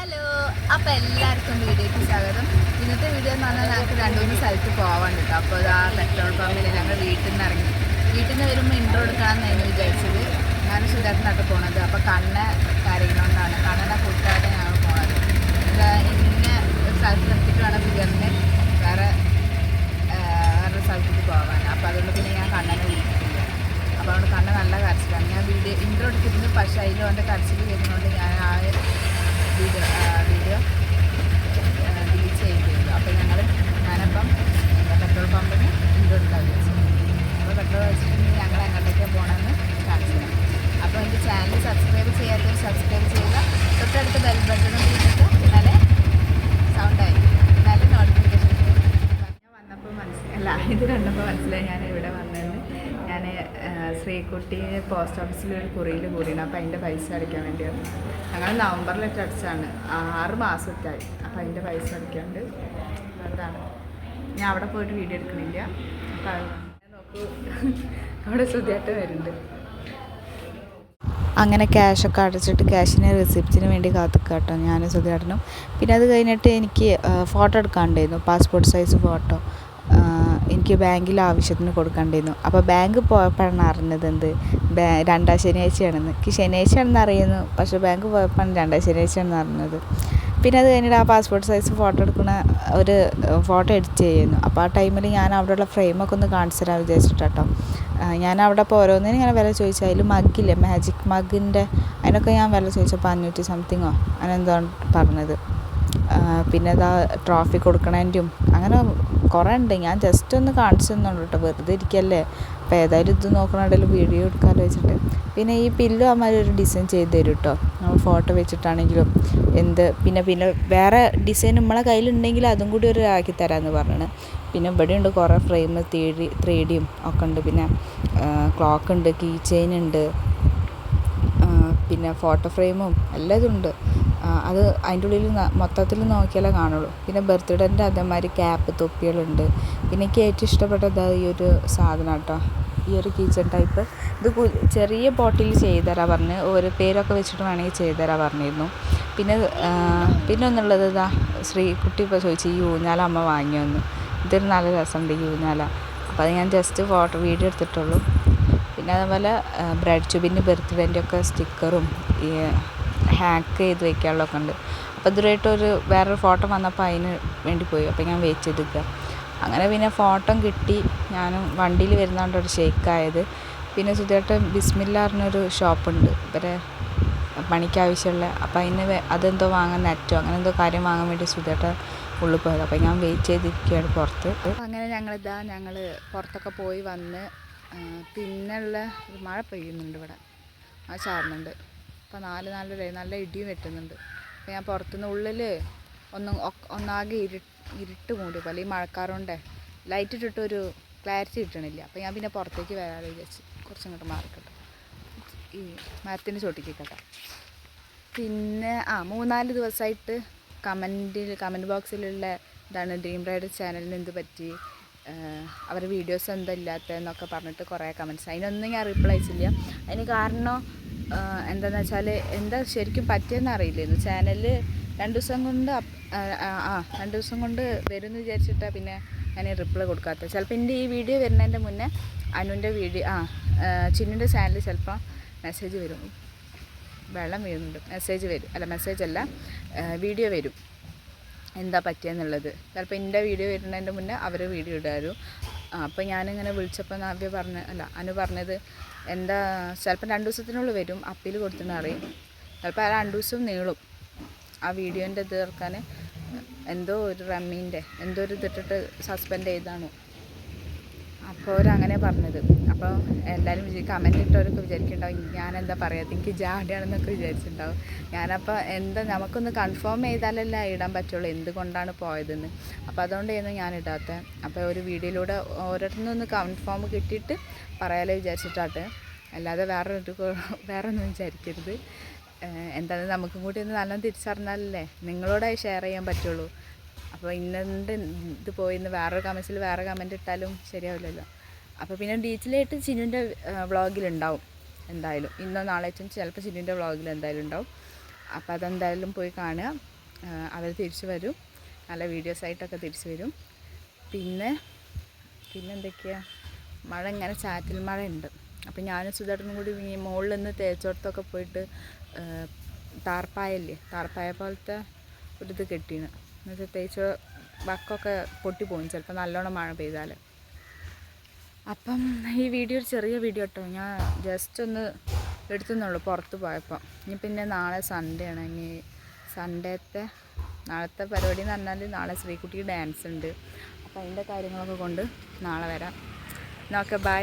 Hello അപ്പോൾ എല്ലാവർക്കും വീഡിയോക്ക് സ്വാഗതം. ഇന്നത്തെ വീഡിയോ എന്ന് പറഞ്ഞാൽ ഞങ്ങൾക്ക് രണ്ടുമൂന്ന് സ്ഥലത്ത് പോകാൻ കേട്ടോ. അപ്പോൾ ആ പെട്രോൾ പമ്പിൽ ഞങ്ങൾ വീട്ടിൽ നിന്ന് ഇറങ്ങി. വീട്ടിൽ നിന്ന് വരുമ്പോൾ ഇൻട്രോ എടുക്കാമെന്നായിരുന്നു വിചാരിച്ചത്. ഞാൻ സുധാരണത്തൊക്കെ പോണത്. അപ്പോൾ കണ്ണ കാര്യങ്ങളോണ്ടാണ് കണ്ണനെ കൂട്ടാതെ ഞങ്ങൾ പോണത്. ഒരു സ്ഥലത്ത് നിർത്തിയിട്ട് വേണം ഫിഗറിന് വേറെ ആ, വേറൊരു സ്ഥലത്തേക്ക് പോകാൻ. അപ്പോൾ അതുകൊണ്ട് പിന്നെ ഞാൻ കണ്ണനെ വിളിക്കില്ല അപ്പോൾ അതുകൊണ്ട് കണ്ണ നല്ല കരച്ചിലാണ്. ഞാൻ വീഡിയോ ഇൻട്രോ എടുത്തിരുന്നു പക്ഷേ അതിലും അവന്റെ കരച്ചിൽ വരുന്നതുകൊണ്ട് ഞാൻ ആ വീഡിയോ വീഡിയോ ഡിലീറ്റ് ചെയ്തിരുന്നു അപ്പോൾ ഞങ്ങൾ ഞാനപ്പം എന്താ പെട്രോൾ പമ്പിന് ഇൻട്രോ എടുക്കാൻ വിചാരിച്ചു അപ്പോൾ പെട്രോൾ വെച്ചിട്ടുണ്ടെങ്കിൽ ഞങ്ങൾ എങ്ങോട്ടേക്കാണ് പോകണമെന്ന് കാണിച്ചു തരാം അപ്പോൾ എന്റെ ചാനൽ സബ്സ്ക്രൈബ് ചെയ്യാത്തവർ സബ്സ്ക്രൈബ് ചെയ്യുക തൊട്ടടുത്ത് ബെൽ ബട്ടണും ചെയ്തിട്ട് എന്നാലേ സൗണ്ടായി എന്നാലേ നോട്ടിഫിക്കേഷൻ ഞാൻ വന്നപ്പോൾ മനസ്സിലായി അല്ല ഇത് കണ്ടപ്പോൾ മനസ്സിലായി ഞാൻ ഇവിടെ വന്നതെന്ന് ഞാൻ ശ്രീകുട്ടി പോസ്റ്റ് ഓഫീസിൽ ഒരു കുറിയിൽ കൂടിയാണ് അപ്പോൾ അതിന്റെ പൈസ അടയ്ക്കാൻ വേണ്ടിയാണ്. ഞങ്ങൾ നവംബറിലിട്ട് അടിച്ചാണ് ആറ് മാസത്തായി അപ്പോൾ അതിന്റെ പൈസ അടയ്ക്കാണ്ട് അതാണ്. ഞാൻ അവിടെ പോയിട്ട് വീഡിയോ എടുക്കണില്ല. അപ്പോൾ നോക്കൂ. അവിടെ ശ്രുതിയായിട്ട് വരുന്നുണ്ട്. അങ്ങനെ ക്യാഷൊക്കെ അടച്ചിട്ട് ക്യാഷിന് റെസിപ്റ്റിന് വേണ്ടി കാത്തുക്കാട്ടോ കേട്ടോ ഞാനും സുധിയേട്ടനും പിന്നെ അത് കഴിഞ്ഞിട്ട് എനിക്ക് ഫോട്ടോ എടുക്കാണ്ടായിരുന്നു പാസ്പോർട്ട് സൈസ് ഫോട്ടോ എനിക്ക് ബാങ്കിൽ ആവശ്യത്തിന് കൊടുക്കേണ്ടിയിരുന്നു അപ്പോൾ ബാങ്ക് പോയപ്പോഴാണ് അറിഞ്ഞത് എന്ത്? രണ്ടാം ശനിയാഴ്ചയാണെന്ന്. എനിക്ക് ശനിയാഴ്ചയാണെന്ന് അറിയുന്നു. പക്ഷേ ബാങ്ക് പോയപ്പോഴാണ് രണ്ടാം ശനിയാഴ്ചയാണെന്ന് അറിഞ്ഞത്. പിന്നെ അത് കഴിഞ്ഞിട്ട് ആ പാസ്പോർട്ട് സൈസ് ഫോട്ടോ എടുക്കുന്ന ഒരു ഫോട്ടോ എഡിറ്റ് ചെയ്യുന്നു. അപ്പോൾ ആ ടൈമിൽ ഞാൻ അവിടെയുള്ള ഫ്രെയിമൊക്കെ ഒന്ന് കാണിച്ചു തരാൻ വിചാരിച്ചിട്ടോ ഞാൻ അവിടെ ഇപ്പോൾ ഓരോന്നിനും ഇങ്ങനെ വില ചോദിച്ചു. അതിൽ മഗ്ഗില്ലേ? മാജിക് മഗ്ഗിന്റെ അതിനൊക്കെ ഞാൻ വില ചോദിച്ചപ്പോൾ അഞ്ഞൂറ്റി സംതിങ്ങോ അങ്ങനെ എന്തോ പറഞ്ഞത്. പിന്നെ ഇതാ ട്രോഫി കൊടുക്കണതിന്റെയും അങ്ങനെ കുറേ ഉണ്ട്. ഞാൻ ജസ്റ്റ് ഒന്ന് കാണിച്ചു തന്നുള്ളൂ കേട്ടോ വെറുതെ ഇരിക്കല്ലേ. അപ്പോൾ ഏതായാലും ഇത് നോക്കണുണ്ടല്ലോ വീഡിയോ എടുക്കാമല്ലോ വെച്ചിട്ട്. പിന്നെ ഈ പില്ലു അമ്മ ഒരു ഡിസൈൻ ചെയ്ത് തരും കേട്ടോ നമ്മൾ ഫോട്ടോ വെച്ചിട്ടാണെങ്കിലും എന്ത് പിന്നെ പിന്നെ വേറെ ഡിസൈൻ നമ്മളെ കയ്യിലുണ്ടെങ്കിൽ അതും കൂടി ഒരു ആക്കി തരാമെന്ന് പറഞ്ഞാണ് പിന്നെ ഇവിടെ ഉണ്ട് കുറേ ഫ്രെയിം ത്രീ ത്രീഡിയും ഒക്കെ ഉണ്ട്. പിന്നെ ക്ലോക്ക് ഉണ്ട് കീ ചെയിൻ ഉണ്ട് പിന്നെ ഫോട്ടോ ഫ്രെയിമും എല്ലാം ഇതുണ്ട്. അത് അതിന്റെ ഉള്ളിൽ മൊത്തത്തിൽ നോക്കിയാലേ കാണുള്ളൂ. പിന്നെ ബർത്ത്ഡേന്റെ അതേമാതിരി ക്യാപ്പ് തൊപ്പികളുണ്ട്. പിന്നെ എനിക്ക് ഏറ്റവും ഇഷ്ടപ്പെട്ടത് ഈ ഒരു സാധനം കേട്ടോ. ഈ ഒരു കിച്ചൺ ടൈപ്പ്. ഇത് ചെറിയ ബോട്ടിൽ ചെയ്തു തരാൻ പറഞ്ഞ് ഒരു പേരൊക്കെ വെച്ചിട്ട് വേണമെങ്കിൽ ചെയ്തു തരാൻ പറഞ്ഞിരുന്നു. പിന്നെ പിന്നെ ഒന്നുള്ളത് ഇതാ ശ്രീകുട്ടി ഇപ്പോൾ ചോദിച്ചു ഈ ഊഞ്ഞാല അമ്മ വാങ്ങിയൊന്ന് ഇതൊരു നല്ല രസമുണ്ട് ഈ ഊഞ്ഞാല അപ്പോൾ അത് ഞാൻ ജസ്റ്റ് ഫോട്ടോ വീഡിയോ എടുത്തിട്ടുള്ളൂ. പിന്നെ അതേപോലെ ബ്രെഡ് ട്യൂബിന്റെ ബർത്ത്ഡേന്റെ ഒക്കെ സ്റ്റിക്കറും ഈ ഹാക്ക് ചെയ്ത് വെക്കാനുള്ളതൊക്കെ ഉണ്ട്. അപ്പോൾ ഇതുവരെയായിട്ട് ഒരു വേറൊരു ഫോട്ടോ വന്നപ്പോൾ അതിന് വേണ്ടി പോയി. അപ്പോൾ ഞാൻ വെയിറ്റ് ചെയ്തിരിക്കുക അങ്ങനെ പിന്നെ ഫോട്ടോ കിട്ടി. ഞാനും വണ്ടിയിൽ വരുന്നതുകൊണ്ട് ഒരു ഷേക്കായത് പിന്നെ സുധേട്ടൻ ബിസ്മില്ല പറഞ്ഞൊരു ഷോപ്പുണ്ട് ഇവരെ പണിക്ക് ആവശ്യമുള്ള. അപ്പോൾ അതിന് അതെന്തോ വാങ്ങാൻ നെറ്റോ അങ്ങനെ എന്തോ കാര്യം വാങ്ങാൻ വേണ്ടി സുധേട്ട ഉള്ളിൽ പോയത്. അപ്പോൾ ഞാൻ വെയിറ്റ് ചെയ്തിരിക്കുകയാണ് പുറത്ത്. അങ്ങനെ ഞങ്ങളിതാ ഞങ്ങൾ പുറത്തൊക്കെ പോയി വന്ന് പിന്നെയുള്ള മഴ പെയ്യുന്നുണ്ട് ഇവിടെ. ആ ചാറുന്നുണ്ട്. അപ്പോൾ നാല് നാലര നല്ല ഇടിയും വെട്ടുന്നുണ്ട്. അപ്പോൾ ഞാൻ പുറത്തുനിന്ന് ഉള്ളിൽ ഒന്ന് ഒന്നാകെ ഇരു ഇരുട്ട് മൂടി പോലെ ഈ മഴക്കാറുണ്ടേ ലൈറ്റ് ഇട്ടിട്ട് ഒരു ക്ലാരിറ്റി കിട്ടണില്ല. അപ്പോൾ ഞാൻ പിന്നെ പുറത്തേക്ക് വരാതെ വിചാരിച്ച് കുറച്ചിങ്ങോട്ട് മാറിക്കട്ടെ. ഈ മരത്തിന്റെ ചോട്ടിക്കേക്കട്ടെ പിന്നെ ആ മൂന്നാൽ ദിവസമായിട്ട് കമന്റിൽ കമന്റ് ബോക്സിലുള്ള ഇതാണ് ഡ്രീം റൈഡ് ചാനലിന് എന്ത് പറ്റി? അവരുടെ വീഡിയോസ് എന്താ ഇല്ലാത്തതെന്നൊക്കെ പറഞ്ഞിട്ട് കുറേ കമന്റ്സ് അതിനൊന്നും ഞാൻ റിപ്ലൈ ചെയ്യില്ല അതിന് കാരണം എന്താണെന്ന് വെച്ചാൽ എന്താ ശരിക്കും പറ്റിയെന്ന് അറിയില്ലായിരുന്നു ചാനലിൽ രണ്ട് ദിവസം കൊണ്ട് ആ രണ്ട് ദിവസം കൊണ്ട് വരുമെന്ന് വിചാരിച്ചിട്ടാണ് പിന്നെ ഞാൻ റിപ്ലൈ കൊടുക്കാത്തത് ചിലപ്പോൾ എന്റെ ഈ വീഡിയോ വരുന്നതിന്റെ മുന്നേ അനുവിന്റെ വീഡിയോ ആ ചിന്നുന്റെ ചാനലിൽ ചിലപ്പോൾ മെസ്സേജ് വരും. വെള്ളം വീഴുന്നുണ്ട്. മെസ്സേജ് വരും. അല്ല മെസ്സേജ് അല്ല വീഡിയോ വരും. എന്താ പറ്റിയെന്നുള്ളത്. ചിലപ്പോൾ എന്റെ വീഡിയോ വരുന്നതിന്റെ മുന്നേ അവർ വീഡിയോ ഇടാരും. അപ്പോൾ ഞാനിങ്ങനെ വിളിച്ചപ്പോൾ നവ്യ പറഞ്ഞ അല്ല അനു പറഞ്ഞത് എന്താ ചിലപ്പോൾ രണ്ട് ദിവസത്തിനുള്ളിൽ വരും അപ്പീൽ കൊടുത്തെന്ന് അറിയും ചിലപ്പോൾ ആ രണ്ട് ദിവസം നീളും. ആ വീഡിയോന്റെ ഇത് എന്തോ ഒരു റമ്മീന്റെ എന്തോ ഒരു ഇതിട്ടിട്ട് സസ്പെൻഡ് ചെയ്താണോ. അപ്പോൾ അവരങ്ങനെ പറഞ്ഞത്. അപ്പോൾ എല്ലാവരും വിചാരി കമന്റ് ഇട്ടവരൊക്കെ വിചാരിക്കുന്നുണ്ടാവും ഞാനെന്താ പറയാത്ത എനിക്ക് ജാടിയാണെന്നൊക്കെ വിചാരിച്ചിട്ടുണ്ടാവും. ഞാനപ്പോൾ എന്താ നമുക്കൊന്ന് കൺഫേം ചെയ്താലല്ലേ ഇടാൻ പറ്റുള്ളൂ എന്തുകൊണ്ടാണ് പോയതെന്ന്. അപ്പോൾ അതുകൊണ്ടായിരുന്നു ഞാൻ ഇടാത്തത് അപ്പോൾ ഒരു വീഡിയോയിലൂടെ ഓരോരുത്തരൊന്ന് കൺഫേം കിട്ടിയിട്ട് പറയാലോ വിചാരിച്ചിട്ടാട്ട്. അല്ലാതെ വേറെ ഒരു വേറെ വിചാരിക്കരുത്. എന്താണെന്ന് നമുക്കും കൂടി ഒന്ന് നല്ലോണം തിരിച്ചറിഞ്ഞാലല്ലേ നിങ്ങളോടായി ഷെയർ ചെയ്യാൻ പറ്റുള്ളൂ. അപ്പോൾ ഇന്നെന്ത് ഇത് പോയിന്ന് വേറൊരു കമൻസിൽ വേറെ കമന്റ് ഇട്ടാലും ശരിയാവില്ലല്ലോ. അപ്പോൾ പിന്നെ ഡീറ്റെയിലായിട്ട് ചിനുവിന്റെ വ്ളോഗിലുണ്ടാവും എന്തായാലും. ഇന്നോ നാളെ ചിലപ്പോൾ ചിനുവിന്റെ വ്ളോഗിൽ എന്തായാലും ഉണ്ടാവും. അപ്പോൾ അതെന്തായാലും പോയി കാണുക. അവർ തിരിച്ചു വരും. നല്ല വീഡിയോസായിട്ടൊക്കെ തിരിച്ചു വരും. പിന്നെ പിന്നെ എന്തൊക്കെയാണ് മഴ ഇങ്ങനെ ചാറ്റൽ മഴ ഉണ്ട് അപ്പോൾ ഞാനും സുധാട്ടനും കൂടി മുകളിൽ നിന്ന് തേച്ചോടത്തൊക്കെ പോയിട്ട് താർപ്പായല്ലേ താർപ്പായ പോലത്തെ ഒരിത് കെട്ടീന് എന്നുവെച്ചാൽ തേച്ച് വക്കൊക്കെ പൊട്ടിപ്പോകും. ചിലപ്പോൾ നല്ലോണം മഴ പെയ്താൽ അപ്പം ഈ വീഡിയോ ഒരു ചെറിയ വീഡിയോ കേട്ടോ. ഞാൻ ജസ്റ്റ് ഒന്ന് എടുത്തുന്നുള്ളൂ പുറത്ത് പോയപ്പോൾ ഇനി പിന്നെ നാളെ സൺഡേ ആണ്. ഇനി സൺഡേത്തെ നാളത്തെ പരിപാടി എന്ന് പറഞ്ഞാൽ നാളെ ശ്രീകുട്ടിക്ക് ഡാൻസ് ഉണ്ട്. അപ്പോൾ അതിന്റെ കാര്യങ്ങളൊക്കെ കൊണ്ട് നാളെ വരാം. Okay bye